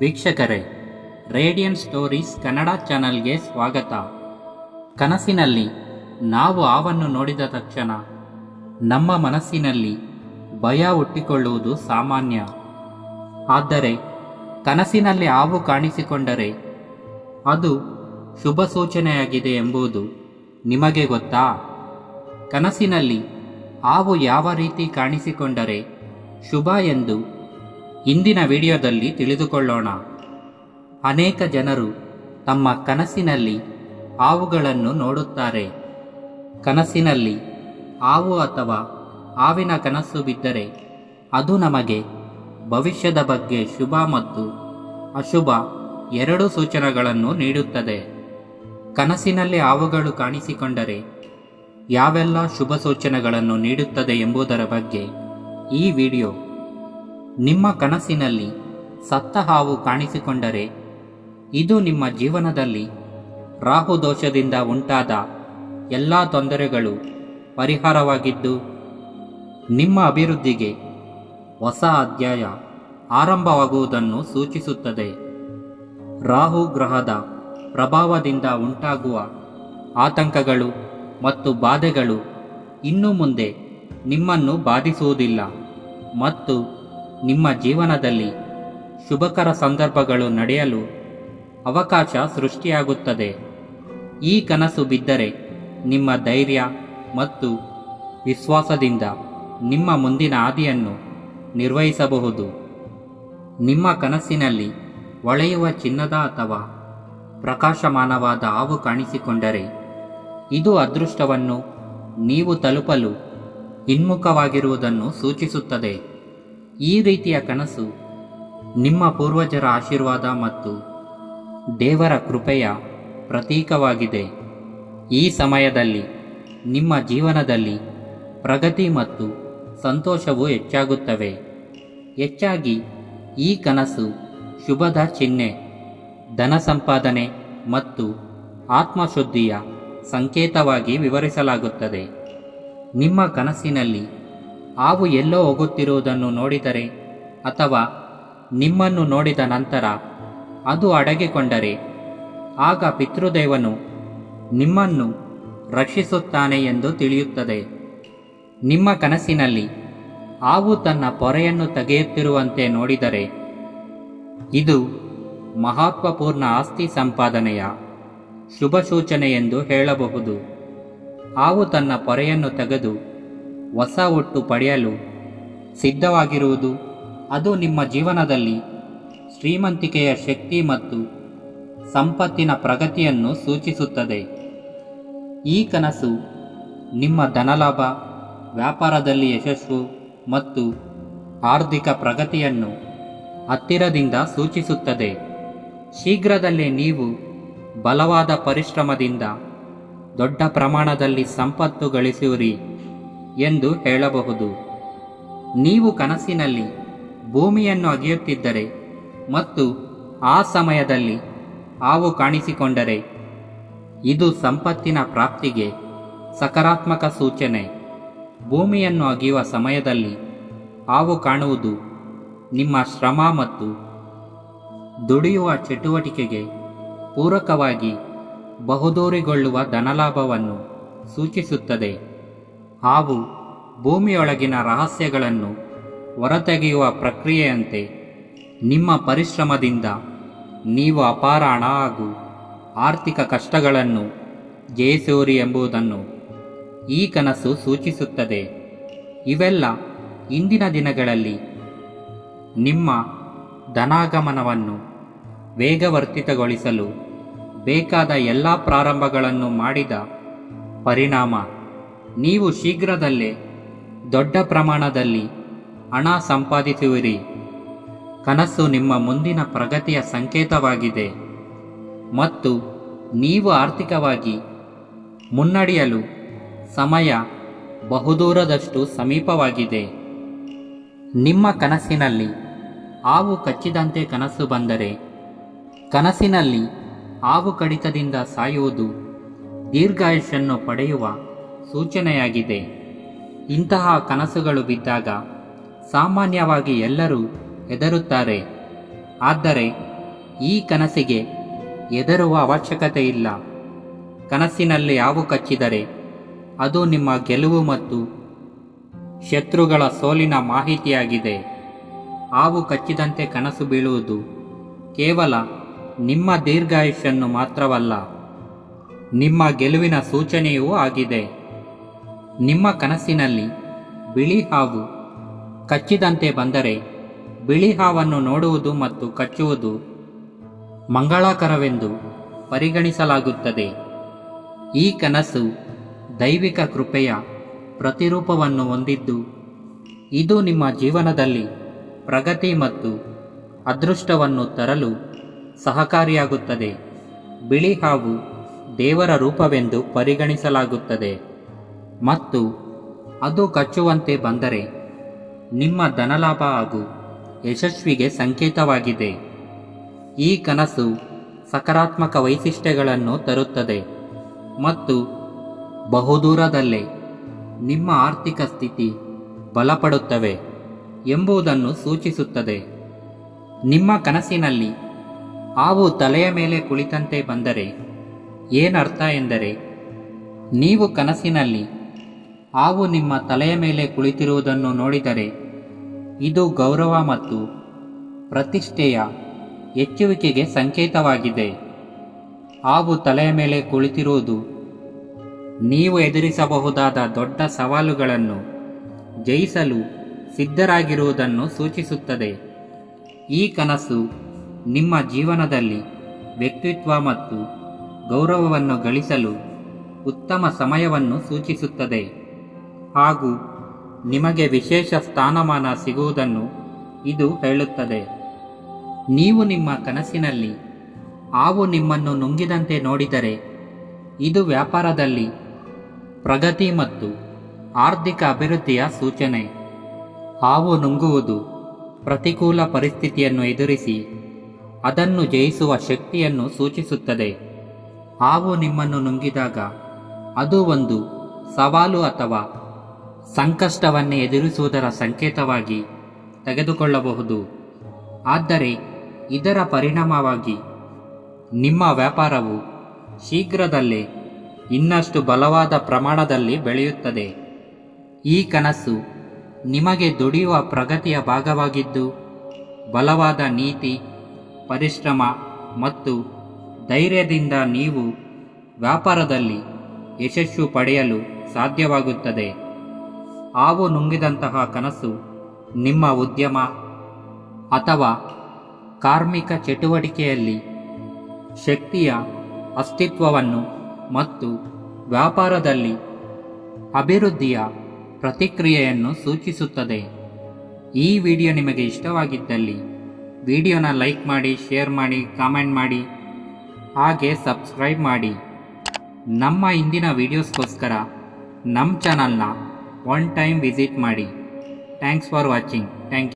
ವೀಕ್ಷಕರೇ, radian stories Kannada ಚಾನಲ್ಗೆ ಸ್ವಾಗತ. ಕನಸಿನಲ್ಲಿ ನಾವು ಆವನ್ನು ನೋಡಿದ ತಕ್ಷಣ ನಮ್ಮ ಮನಸ್ಸಿನಲ್ಲಿ ಭಯ ಹುಟ್ಟಿಕೊಳ್ಳುವುದು ಸಾಮಾನ್ಯ. ಆದರೆ ಕನಸಿನಲ್ಲಿ ಹಾವು ಕಾಣಿಸಿಕೊಂಡರೆ ಅದು ಶುಭ ಸೂಚನೆಯಾಗಿದೆ ಎಂಬುದು ನಿಮಗೆ ಗೊತ್ತಾ? ಕನಸಿನಲ್ಲಿ ಹಾವು ಯಾವ ರೀತಿ ಕಾಣಿಸಿಕೊಂಡರೆ ಶುಭ ಎಂದು ಇಂದಿನ ವಿಡಿಯೋದಲ್ಲಿ ತಿಳಿದುಕೊಳ್ಳೋಣ. ಅನೇಕ ಜನರು ತಮ್ಮ ಕನಸಿನಲ್ಲಿ ಹಾವುಗಳನ್ನು ನೋಡುತ್ತಾರೆ. ಕನಸಿನಲ್ಲಿ ಹಾವು ಅಥವಾ ಹಾವಿನ ಕನಸು ಬಿದ್ದರೆ ಅದು ನಮಗೆ ಭವಿಷ್ಯದ ಬಗ್ಗೆ ಶುಭ ಮತ್ತು ಅಶುಭ ಎರಡು ಸೂಚನೆಗಳನ್ನು ನೀಡುತ್ತದೆ. ಕನಸಿನಲ್ಲಿ ಹಾವುಗಳು ಕಾಣಿಸಿಕೊಂಡರೆ ಯಾವೆಲ್ಲ ಶುಭ ಸೂಚನೆಗಳನ್ನು ನೀಡುತ್ತದೆ ಎಂಬುದರ ಬಗ್ಗೆ ಈ ವಿಡಿಯೋ ನಿಮ್ಮ ಕನಸಿನಲ್ಲಿ ಸತ್ತ ಹಾವು ಕಾಣಿಸಿಕೊಂಡರೆ ಇದು ನಿಮ್ಮ ಜೀವನದಲ್ಲಿ ರಾಹು ದೋಷದಿಂದ ಉಂಟಾದ ಎಲ್ಲ ತೊಂದರೆಗಳು ಪರಿಹಾರವಾಗಿದ್ದು ನಿಮ್ಮ ಅಭಿವೃದ್ಧಿಗೆ ಹೊಸ ಅಧ್ಯಾಯ ಆರಂಭವಾಗುವುದನ್ನು ಸೂಚಿಸುತ್ತದೆ. ರಾಹು ಗ್ರಹದ ಪ್ರಭಾವದಿಂದ ಉಂಟಾಗುವ ಆತಂಕಗಳು ಮತ್ತು ಬಾಧೆಗಳು ಇನ್ನು ಮುಂದೆ ನಿಮ್ಮನ್ನು ಬಾಧಿಸುವುದಿಲ್ಲ ಮತ್ತು ನಿಮ್ಮ ಜೀವನದಲ್ಲಿ ಶುಭಕರ ಸಂದರ್ಭಗಳು ನಡೆಯಲು ಅವಕಾಶ ಸೃಷ್ಟಿಯಾಗುತ್ತದೆ. ಈ ಕನಸು ಬಿದ್ದರೆ ನಿಮ್ಮ ಧೈರ್ಯ ಮತ್ತು ವಿಶ್ವಾಸದಿಂದ ನಿಮ್ಮ ಮುಂದಿನ ಹಾದಿಯನ್ನು ನಿರ್ವಹಿಸಬಹುದು. ನಿಮ್ಮ ಕನಸಿನಲ್ಲಿ ಹೊಳೆಯುವ ಚಿನ್ನದ ಅಥವಾ ಪ್ರಕಾಶಮಾನವಾದ ಹಾವು ಕಾಣಿಸಿಕೊಂಡರೆ ಇದು ಅದೃಷ್ಟವನ್ನು ನೀವು ತಲುಪಲು ಹಿನ್ಮುಖವಾಗಿರುವುದನ್ನು ಸೂಚಿಸುತ್ತದೆ. ಈ ರೀತಿಯ ಕನಸು ನಿಮ್ಮ ಪೂರ್ವಜರ ಆಶೀರ್ವಾದ ಮತ್ತು ದೇವರ ಕೃಪೆಯ ಪ್ರತೀಕವಾಗಿದೆ. ಈ ಸಮಯದಲ್ಲಿ ನಿಮ್ಮ ಜೀವನದಲ್ಲಿ ಪ್ರಗತಿ ಮತ್ತು ಸಂತೋಷವು ಹೆಚ್ಚಾಗುತ್ತವೆ. ಹೆಚ್ಚಾಗಿ ಈ ಕನಸು ಶುಭದ ಚಿಹ್ನೆ, ಧನ ಸಂಪಾದನೆ ಮತ್ತು ಆತ್ಮಶುದ್ಧಿಯ ಸಂಕೇತವಾಗಿ ವಿವರಿಸಲಾಗುತ್ತದೆ. ನಿಮ್ಮ ಕನಸಿನಲ್ಲಿ ಹಾವು ಎಲ್ಲೋ ಹೋಗುತ್ತಿರುವುದನ್ನು ನೋಡಿದರೆ ಅಥವಾ ನಿಮ್ಮನ್ನು ನೋಡಿದ ನಂತರ ಅದು ಅಡಗಿಕೊಂಡರೆ, ಆಗ ಪಿತೃದೇವನು ನಿಮ್ಮನ್ನು ರಕ್ಷಿಸುತ್ತಾನೆ ಎಂದು ತಿಳಿಯುತ್ತದೆ. ನಿಮ್ಮ ಕನಸಿನಲ್ಲಿ ಹಾವು ತನ್ನ ಪೊರೆಯನ್ನು ತೆಗೆಯುತ್ತಿರುವಂತೆ ನೋಡಿದರೆ, ಇದು ಮಹತ್ವಪೂರ್ಣ ಆಸ್ತಿ ಸಂಪಾದನೆಯ ಶುಭ ಸೂಚನೆ ಎಂದು ಹೇಳಬಹುದು. ಹಾವು ತನ್ನ ಪೊರೆಯನ್ನು ತೆಗೆದು ಹೊಸ ಒಟ್ಟು ಪಡೆಯಲು ಸಿದ್ಧವಾಗಿರುವುದು ಅದು ನಿಮ್ಮ ಜೀವನದಲ್ಲಿ ಶ್ರೀಮಂತಿಕೆಯ ಶಕ್ತಿ ಮತ್ತು ಸಂಪತ್ತಿನ ಪ್ರಗತಿಯನ್ನು ಸೂಚಿಸುತ್ತದೆ. ಈ ಕನಸು ನಿಮ್ಮ ಧನಲಾಭ, ವ್ಯಾಪಾರದಲ್ಲಿ ಯಶಸ್ಸು ಮತ್ತು ಆರ್ಥಿಕ ಪ್ರಗತಿಯನ್ನು ಹತ್ತಿರದಿಂದ ಸೂಚಿಸುತ್ತದೆ. ಶೀಘ್ರದಲ್ಲೇ ನೀವು ಬಲವಾದ ಪರಿಶ್ರಮದಿಂದ ದೊಡ್ಡ ಪ್ರಮಾಣದಲ್ಲಿ ಸಂಪತ್ತು ಗಳಿಸುವಿರಿ. ಎಂದು ಹೇಳಬಹುದು. ನೀವು ಕನಸಿನಲ್ಲಿ ಭೂಮಿಯನ್ನು ಅಗೆಯುತ್ತಿದ್ದರೆ ಮತ್ತು ಆ ಸಮಯದಲ್ಲಿ ಹಾವು ಕಾಣಿಸಿಕೊಂಡರೆ, ಇದು ಸಂಪತ್ತಿನ ಪ್ರಾಪ್ತಿಗೆ ಸಕಾರಾತ್ಮಕ ಸೂಚನೆ. ಭೂಮಿಯನ್ನು ಅಗೆಯುವ ಸಮಯದಲ್ಲಿ ಹಾವು ಕಾಣುವುದು ನಿಮ್ಮ ಶ್ರಮ ಮತ್ತು ದುಡಿಯುವ ಚಟುವಟಿಕೆಗೆ ಪೂರಕವಾಗಿ ಬಹುದೂರಿಗೊಳ್ಳುವ ಧನಲಾಭವನ್ನು ಸೂಚಿಸುತ್ತದೆ. ಹಾವು ಭೂಮಿಯೊಳಗಿನ ರಹಸ್ಯಗಳನ್ನು ಹೊರತೆಗೆಯುವ ಪ್ರಕ್ರಿಯೆಯಂತೆ ನಿಮ್ಮ ಪರಿಶ್ರಮದಿಂದ ನೀವು ಅಪಾರ ಹಣ ಹಾಗೂ ಆರ್ಥಿಕ ಕಷ್ಟಗಳನ್ನು ಜಯಿಸುವಿರಿ ಎಂಬುದನ್ನು ಈ ಕನಸು ಸೂಚಿಸುತ್ತದೆ. ಇವೆಲ್ಲ ಇಂದಿನ ದಿನಗಳಲ್ಲಿ ನಿಮ್ಮ ಧನಾಗಮನವನ್ನು ವೇಗವರ್ತಿತಗೊಳಿಸಲು ಬೇಕಾದ ಎಲ್ಲ ಪ್ರಾರಂಭಗಳನ್ನು ಮಾಡಿದ ಪರಿಣಾಮ. ನೀವು ಶೀಘ್ರದಲ್ಲೇ ದೊಡ್ಡ ಪ್ರಮಾಣದಲ್ಲಿ ಹಣ ಸಂಪಾದಿಸುವಿರಿ. ಕನಸು ನಿಮ್ಮ ಮುಂದಿನ ಪ್ರಗತಿಯ ಸಂಕೇತವಾಗಿದೆ. ಮತ್ತು ನೀವು ಆರ್ಥಿಕವಾಗಿ ಮುನ್ನಡೆಯಲು ಸಮಯ ಬಹುದೂರದಷ್ಟು ಸಮೀಪವಾಗಿದೆ. ನಿಮ್ಮ ಕನಸಿನಲ್ಲಿ ಹಾವು ಕಚ್ಚಿದಂತೆ ಕನಸು ಬಂದರೆ, ಕನಸಿನಲ್ಲಿ ಹಾವು ಕಡಿತದಿಂದ ಸಾಯುವುದು ದೀರ್ಘಾಯುಷನ್ನು ಪಡೆಯುವ ಸೂಚನೆಯಾಗಿದೆ. ಇಂತಹ ಕನಸುಗಳು ಬಿದ್ದಾಗ ಸಾಮಾನ್ಯವಾಗಿ ಎಲ್ಲರೂ ಹೆದರುತ್ತಾರೆ. ಆದರೆ ಈ ಕನಸಿಗೆ ಹೆದರುವ ಅವಶ್ಯಕತೆ ಇಲ್ಲ. ಕನಸಿನಲ್ಲಿ ಹಾವು ಕಚ್ಚಿದರೆ ಅದು ನಿಮ್ಮ ಗೆಲುವು ಮತ್ತು ಶತ್ರುಗಳ ಸೋಲಿನ ಮಾಹಿತಿಯಾಗಿದೆ. ಹಾವು ಕಚ್ಚಿದಂತೆ ಕನಸು ಬೀಳುವುದು ಕೇವಲ ನಿಮ್ಮ ದೀರ್ಘಾಯುಷ್ಯನ್ನು ಮಾತ್ರವಲ್ಲ, ನಿಮ್ಮ ಗೆಲುವಿನ ಸೂಚನೆಯೂ ಆಗಿದೆ. ನಿಮ್ಮ ಕನಸಿನಲ್ಲಿ ಬಿಳಿ ಹಾವು ಕಚ್ಚಿದಂತೆ ಬಂದರೆ ಬಿಳಿ ಹಾವನ್ನು ನೋಡುವುದು ಮತ್ತು ಕಚ್ಚುವುದು ಮಂಗಳಕರವೆಂದು ಪರಿಗಣಿಸಲಾಗುತ್ತದೆ. ಈ ಕನಸು ದೈವಿಕ ಕೃಪೆಯ ಪ್ರತಿರೂಪವನ್ನು ಹೊಂದಿದ್ದು, ಇದು ನಿಮ್ಮ ಜೀವನದಲ್ಲಿ ಪ್ರಗತಿ ಮತ್ತು ಅದೃಷ್ಟವನ್ನು ತರಲು ಸಹಕಾರಿಯಾಗುತ್ತದೆ. ಬಿಳಿ ಹಾವು ದೇವರ ರೂಪವೆಂದು ಪರಿಗಣಿಸಲಾಗುತ್ತದೆ. ಮತ್ತು ಅದು ಕಚ್ಚುವಂತೆ ಬಂದರೆ ನಿಮ್ಮ ಧನಲಾಭ ಹಾಗೂ ಯಶಸ್ವಿಗೆ ಸಂಕೇತವಾಗಿದೆ. ಈ ಕನಸು ಸಕಾರಾತ್ಮಕ ವೈಶಿಷ್ಟ್ಯಗಳನ್ನು ತರುತ್ತದೆ ಮತ್ತು ಬಹುದೂರದಲ್ಲೇ ನಿಮ್ಮ ಆರ್ಥಿಕ ಸ್ಥಿತಿ ಬಲಪಡುತ್ತವೆ ಎಂಬುದನ್ನು ಸೂಚಿಸುತ್ತದೆ. ನಿಮ್ಮ ಕನಸಿನಲ್ಲಿ ಹಾವು ತಲೆಯ ಮೇಲೆ ಕುಳಿತಂತೆ ಬಂದರೆ ಏನರ್ಥ ಎಂದರೆ, ನೀವು ಕನಸಿನಲ್ಲಿ ಹಾವು ನಿಮ್ಮ ತಲೆಯ ಮೇಲೆ ಕುಳಿತಿರುವುದನ್ನು ನೋಡಿದರೆ, ಇದು ಗೌರವ ಮತ್ತು ಪ್ರತಿಷ್ಠೆಯ ಹೆಚ್ಚುವಿಕೆಗೆ ಸಂಕೇತವಾಗಿದೆ. ಹಾವು ತಲೆಯ ಮೇಲೆ ಕುಳಿತಿರುವುದು ನೀವು ಎದುರಿಸಬಹುದಾದ ದೊಡ್ಡ ಸವಾಲುಗಳನ್ನು ಜಯಿಸಲು ಸಿದ್ಧರಾಗಿರುವುದನ್ನು ಸೂಚಿಸುತ್ತದೆ. ಈ ಕನಸು ನಿಮ್ಮ ಜೀವನದಲ್ಲಿ ವ್ಯಕ್ತಿತ್ವ ಮತ್ತು ಗೌರವವನ್ನು ಗಳಿಸಲು ಉತ್ತಮ ಸಮಯವನ್ನು ಸೂಚಿಸುತ್ತದೆ. ಹಾಗೂ ನಿಮಗೆ ವಿಶೇಷ ಸ್ಥಾನಮಾನ ಸಿಗುವುದನ್ನು ಇದು ಹೇಳುತ್ತದೆ. ನೀವು ನಿಮ್ಮ ಕನಸಿನಲ್ಲಿ ಹಾವು ನಿಮ್ಮನ್ನು ನುಂಗಿದಂತೆ ನೋಡಿದರೆ, ಇದು ವ್ಯಾಪಾರದಲ್ಲಿ ಪ್ರಗತಿ ಮತ್ತು ಆರ್ಥಿಕ ಅಭಿವೃದ್ಧಿಯ ಸೂಚನೆ. ಹಾವು ನುಂಗುವುದು ಪ್ರತಿಕೂಲ ಪರಿಸ್ಥಿತಿಯನ್ನು ಎದುರಿಸಿ ಅದನ್ನು ಜಯಿಸುವ ಶಕ್ತಿಯನ್ನು ಸೂಚಿಸುತ್ತದೆ. ಹಾವು ನಿಮ್ಮನ್ನು ನುಂಗಿದಾಗ ಅದು ಒಂದು ಸವಾಲು ಅಥವಾ ಸಂಕಷ್ಟವನ್ನೇ ಎದುರಿಸುವುದರ ಸಂಕೇತವಾಗಿ ತೆಗೆದುಕೊಳ್ಳಬಹುದು. ಆದರೆ ಇದರ ಪರಿಣಾಮವಾಗಿ ನಿಮ್ಮ ವ್ಯಾಪಾರವು ಶೀಘ್ರದಲ್ಲೇ ಇನ್ನಷ್ಟು ಬಲವಾದ ಪ್ರಮಾಣದಲ್ಲಿ ಬೆಳೆಯುತ್ತದೆ. ಈ ಕನಸು ನಿಮಗೆ ದುಡಿಯುವ ಪ್ರಗತಿಯ ಭಾಗವಾಗಿದ್ದು, ಬಲವಾದ ನೀತಿ, ಪರಿಶ್ರಮ ಮತ್ತು ಧೈರ್ಯದಿಂದ ನೀವು ವ್ಯಾಪಾರದಲ್ಲಿ ಯಶಸ್ಸು ಪಡೆಯಲು ಸಾಧ್ಯವಾಗುತ್ತದೆ. ಹಾವು ನುಂಗಿದಂತಹ ಕನಸು ನಿಮ್ಮ ಉದ್ಯಮ ಅಥವಾ ಕಾರ್ಮಿಕ ಚಟುವಟಿಕೆಯಲ್ಲಿ ಶಕ್ತಿಯ ಅಸ್ತಿತ್ವವನ್ನು ಮತ್ತು ವ್ಯಾಪಾರದಲ್ಲಿ ಅಭಿವೃದ್ಧಿಯ ಪ್ರತಿಕ್ರಿಯೆಯನ್ನು ಸೂಚಿಸುತ್ತದೆ. ಈ ವಿಡಿಯೋ ನಿಮಗೆ ಇಷ್ಟವಾಗಿದ್ದಲ್ಲಿ ವಿಡಿಯೋನ ಲೈಕ್ ಮಾಡಿ, ಶೇರ್ ಮಾಡಿ, ಕಾಮೆಂಟ್ ಮಾಡಿ, ಹಾಗೆ ಸಬ್ಸ್ಕ್ರೈಬ್ ಮಾಡಿ. ನಮ್ಮ ಇಂದಿನ ವಿಡಿಯೋಸ್ಗೋಸ್ಕರ ನಮ್ಮ ಚಾನಲ್ನ ಒನ್ ಟೈಮ್ ವಿಸಿಟ್ ಮಾಡಿ. Thanks for watching thank you